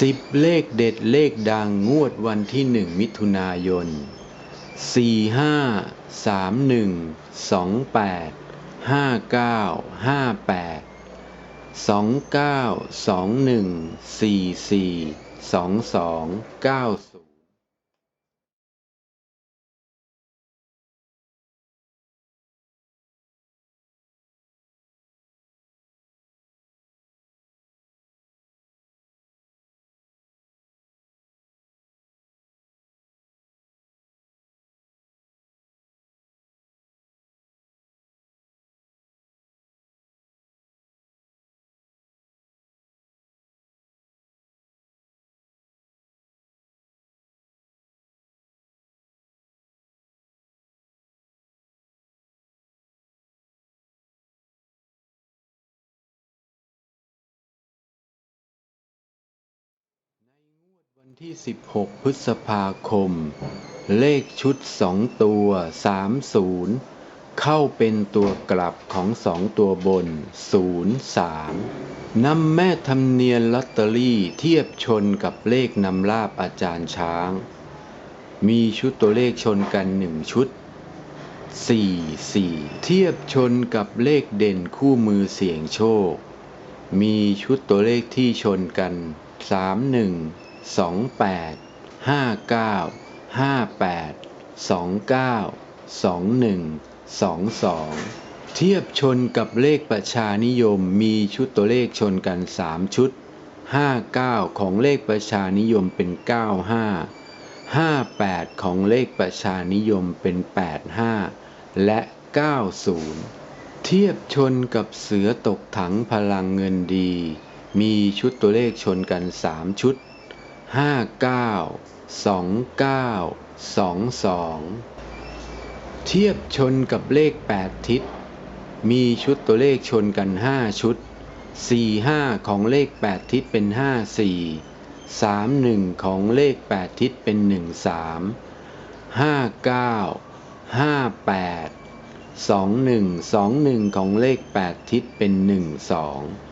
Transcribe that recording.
สิบเลขเด็ดเลขดังงวดวันที่หนึ่งมิถุนายนสี่ห้าสามหนึ่งสองแปดห้าเก้าห้าแปดสองเก้าสองหนึ่งสี่สี่สองสองเก้า วันที่ 16 พฤษภาคม เลขชุด 2 ตัว 30 เข้าเป็นตัวกลับของ 2 ตัวบน 03นำแม่ทำเนียนลอตเตอรี่เทียบชนกับเลขนำลาบอาจารย์ช้าง มีชุดตัวเลขชนกัน 1 ชุด 4 4 เทียบชนกับเลขเด่นคู่มือเสี่ยงโชค มีชุดตัวเลขที่ชนกัน 31 2 8 5 9 5 8 2 9 2 1 2 2 เทียบชนกับเลขประชานิยมมีชุดตัวเลขชนกัน 3 ชุด 5 9 ของเลขประชานิยมเป็น 9 5 5 8 ของเลขประชานิยมเป็น 8 5 และ 90 เทียบชนกับเสือตกถังพลังเงินดี มีชุดตัวเลขชนกัน 3 ชุด 59 29 22เทียบชนกับเลข 8 ทิศ มีชุดตัวเลขชนกัน 5 ชุด 45 ของเลข 8 ทิศเป็น 54 31 ของเลข 8 ทิศเป็น 13 59 58 21 21 ของเลข 8 ทิศเป็น 12